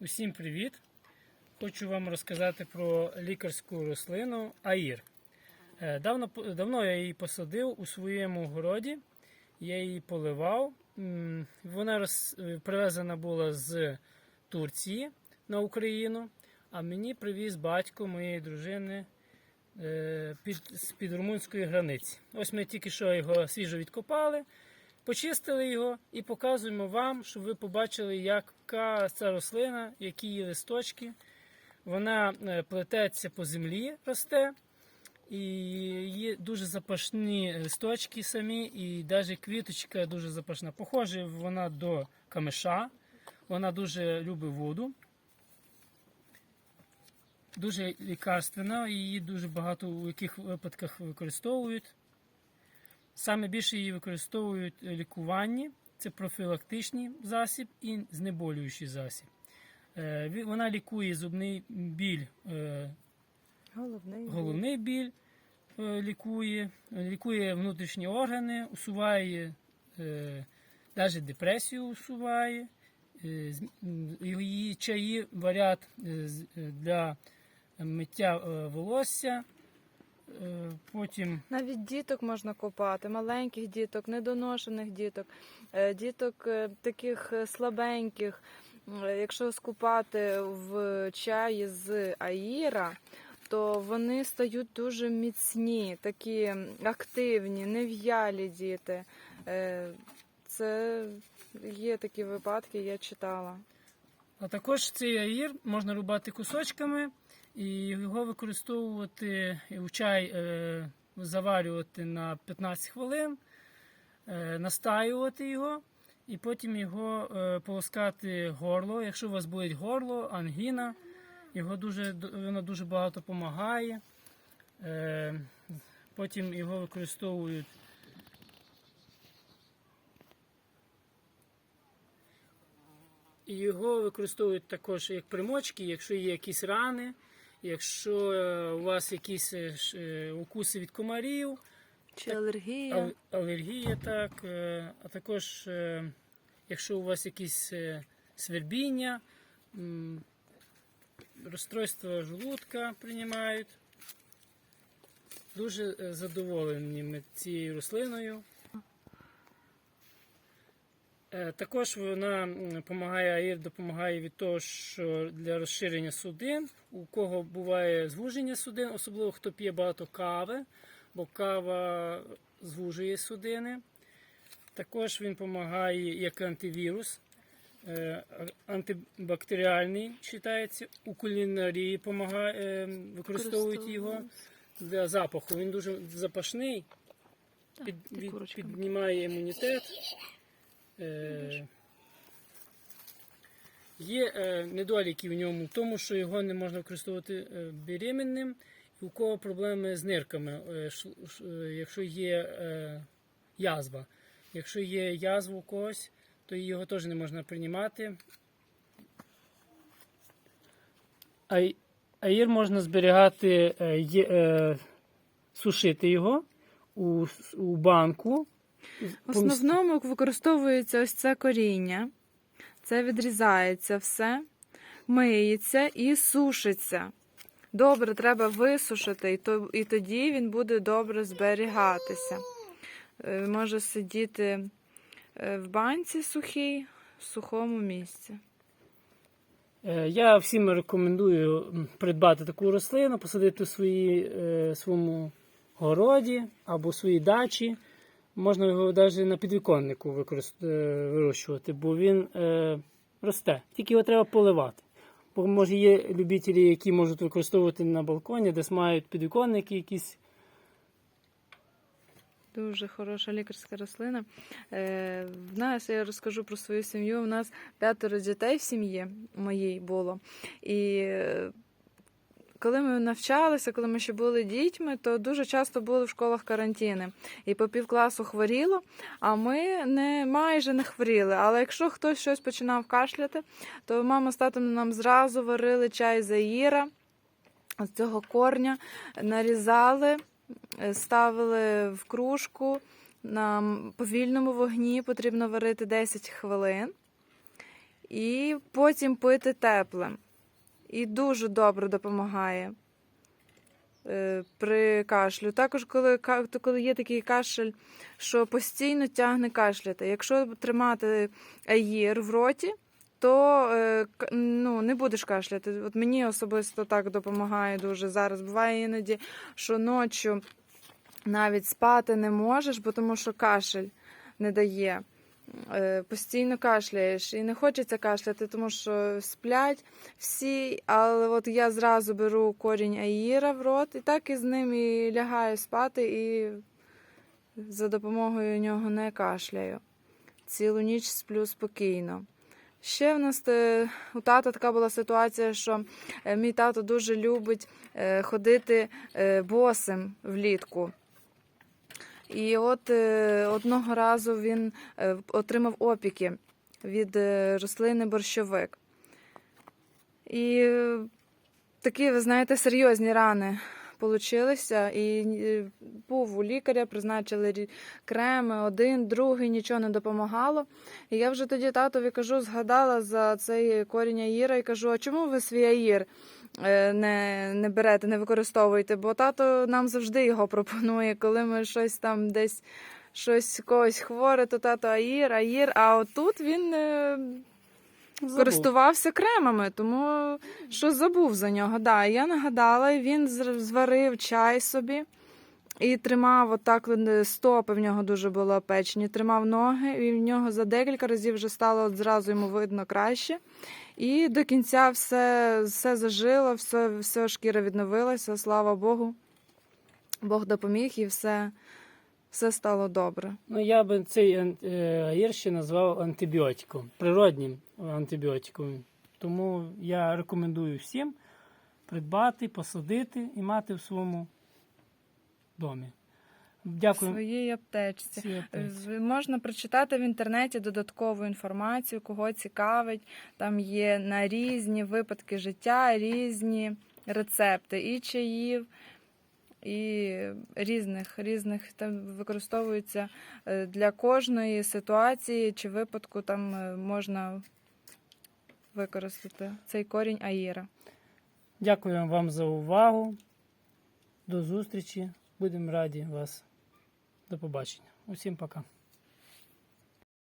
Усім привіт! Хочу вам розказати про лікарську рослину Аїр. Е, Давно, давно я її посадив у своєму городі, я її поливав. Вона роз, привезена була з Турції на Україну, а мені привіз батько моєї дружини е, під, з-під румунської границі. Ось ми тільки що його свіжо відкопали, почистили його і показуємо вам, щоб ви побачили, яка ця рослина, які її листочки. Вона е, плететься по землі, росте, і є дуже запашні листочки самі, і навіть квіточка дуже запашна. Похоже вона до камиша, вона дуже любить воду. Дуже лікарственна, її дуже багато у яких випадках використовують. Саме більше її використовують лікуванні, це профілактичний засіб і знеболюючий засіб. Е, Вона лікує зубний біль, е, Головний. головний біль е, лікує, лікує внутрішні органи, усуває навіть депресію усуває. Її чаї е, для миття волосся. Е, Потім Навіть діток можна купати, маленьких діток, недоношених діток, е, діток е, таких слабеньких. Якщо скупати в чаї з аїра, то вони стають дуже міцні, такі активні, нев'ялі діти. Це є такі випадки, я читала. А також цей аїр можна рубати кусочками і його використовувати у чай, е, заварювати на 15 хвилин, е, настаювати його і потім його е, полоскати горло. Якщо у вас болить горло, ангіна, його дуже, воно дуже багато допомагає. Е, потім його використовують його використовують також як примочки, якщо є якісь рани, якщо е, у вас якісь е, е, укуси від комарів, Чи алергія? ал- алергія, так, а також якщо у вас якісь свербіння, розстройство желудка приймають. Дуже задоволені ми цією рослиною. Е, Також вона допомагає, допомагає від того, що для розширення судин, у кого буває звуження судин, особливо хто п'є багато кави, бо кава звужує судини. Також він допомагає як антивірус, е, антибактеріальний вважається, у кулінарії помагає, е, використовують його для запаху. Він дуже запашний, під, від- піднімає імунітет. Е, Є е, недоліки в ньому в тому, що його не можна використовувати е, беременним, і у кого проблеми з нирками, е, якщо є е, язва. Якщо є язва у когось, то його теж не можна приймати. Ай- Аїр можна зберігати, е, е, сушити його у, у банку. В основному використовується ось це коріння. Це відрізається все, миється і сушиться. Добре, треба висушити, і, тоді він буде добре зберігатися. Е, Може сидіти е, в банці сухій, в сухому місці. Е, Я всім рекомендую придбати таку рослину, посадити в свої, своєму городі або своїй дачі. Можна його навіть на підвіконнику е, вирощувати, бо він е, росте. Тільки його треба поливати. Бо може є любителі, які можуть використовувати на балконі, десь мають підвіконники якісь. Дуже хороша лікарська рослина. Е, в нас, я розкажу про свою сім'ю. У нас п'ятеро дітей в сім'ї моїй було. І е, коли ми навчалися, коли ми ще були дітьми, то дуже часто були в школах карантини. І по півкласу хворіло, а ми не майже не хворіли. Але якщо хтось щось починав кашляти, то мама з татом нам зразу варили чай заїра з цього корня, нарізали е, ставили в кружку на повільному вогні, потрібно варити 10 хвилин. і потім пити теплим. І дуже добре допомагає е, при кашлю. Також, коли, коли є такий кашель, що постійно тягне кашляти. Якщо тримати аїр в роті, то е, ну, не будеш кашляти. От мені особисто так допомагає дуже зараз. Буває іноді, що ночі навіть спати не можеш, бо тому що кашель не дає. Е, Постійно кашляєш і не хочеться кашляти, тому що сплять всі, але от я зразу беру корінь аїра в рот і так із ним і лягаю спати, і за допомогою нього не кашляю. Цілу ніч сплю спокійно. Ще в нас е, у тата така була ситуація, що е, мій тато дуже любить ходити босим влітку. І от е, одного разу він е, отримав опіки від е, рослини борщовик. І такі, ви знаєте, серйозні рани получилися. І е, був у лікаря, призначили креми, один, другий, нічого не допомагало. І я вже тоді татові кажу, згадала за цей корінь аїра і кажу: а чому ви свій аїр е, не, не берете, не використовуєте? Бо тато нам завжди його пропонує, коли ми щось там десь щось когось хворе, то тато аїр, аїр. А отут він. Забув. Користувався кремами, тому що забув за нього. Да, я нагадала, він зварив чай собі і тримав отак е, стопи в нього дуже було опечені, тримав ноги, і в нього за декілька разів вже стало от зразу йому видно краще. І до кінця все, все зажило, все, все шкіра відновилася, слава Богу. Бог допоміг і все, все стало добре. Ну, я би цей е, ще назвав антибіотиком, природнім антибіотиком. Тому я рекомендую всім придбати, посадити і мати в своєму домі. Дякую. своїй аптечці. Всі аптеці. З- Можна прочитати в інтернеті додаткову інформацію, кого цікавить. Там є на різні випадки життя, різні рецепти і чаїв, і різних, різних там використовуються е, для кожної ситуації чи випадку. Там е, можна використати цей корінь аїра. Дякую вам за увагу. До зустрічі. Будемо раді вас. До побачення. Усім пока.